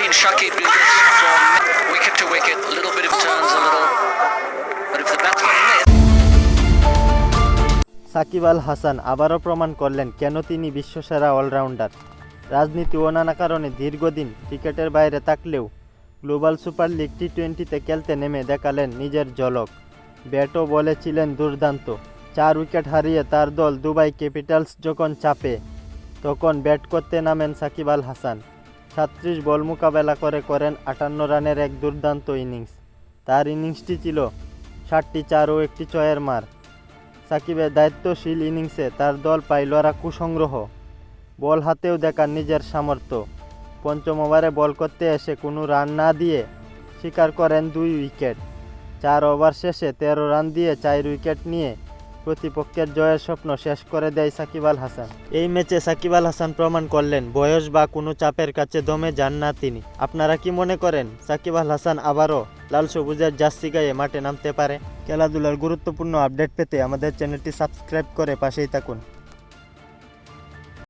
seen Shakib do this from wicket to wicket, a little bit of turns, a little. But if the batsman missed, Shakib Al Hasan আবারও প্রমাণ করলেন কেন তিনি বিশ্বসেরা allrounder রাজনীতি ও নানা কারণে দীর্ঘদিন ক্রিকেটের বাইরে থাকলেও গ্লোবাল সুপার লিগ টি টোয়েন্টিতে খেলতে নেমে দেখালেন নিজের ঝলক। ব্যাটও বলেছিলেন দুর্দান্ত। চার উইকেট হারিয়ে তার দল দুবাই ক্যাপিটালস যখন চাপে তখন ব্যাট করতে নামেন সাকিব আল হাসান। সাতত্রিশ বল মোকাবেলা করে করেন আটান্ন রানের এক দুর্দান্ত ইনিংস। তার ইনিংসটি ছিল ষাটটি চার ও একটি ছয়ের মার। সাকিবের দায়িত্বশীল ইনিংসে তার দল পাইল আর কুসংগ্রহ। বল হাতেও দেখান নিজের সামর্থ্য। পঞ্চম ওভারে বল করতে এসে কোনো রান না দিয়ে স্বীকার করেন দুই উইকেট। চার ওভার শেষে তেরো রান দিয়ে চার উইকেট নিয়ে প্রতিপক্ষের জয়ের স্বপ্ন শেষ করে দেয় সাকিব আল হাসান। এই ম্যাচে সাকিব আল হাসান প্রমাণ করলেন, বয়স বা কোনো চাপের কাছে দমে যান না তিনি। আপনারা কি মনে করেন, সাকিব আল হাসান আবারও লাল সবুজের জার্সি গায়ে মাঠে নামতে পারে? খেলাধুলার গুরুত্বপূর্ণ আপডেট পেতে আমাদের চ্যানেলটি সাবস্ক্রাইব করে পাশেই থাকুন।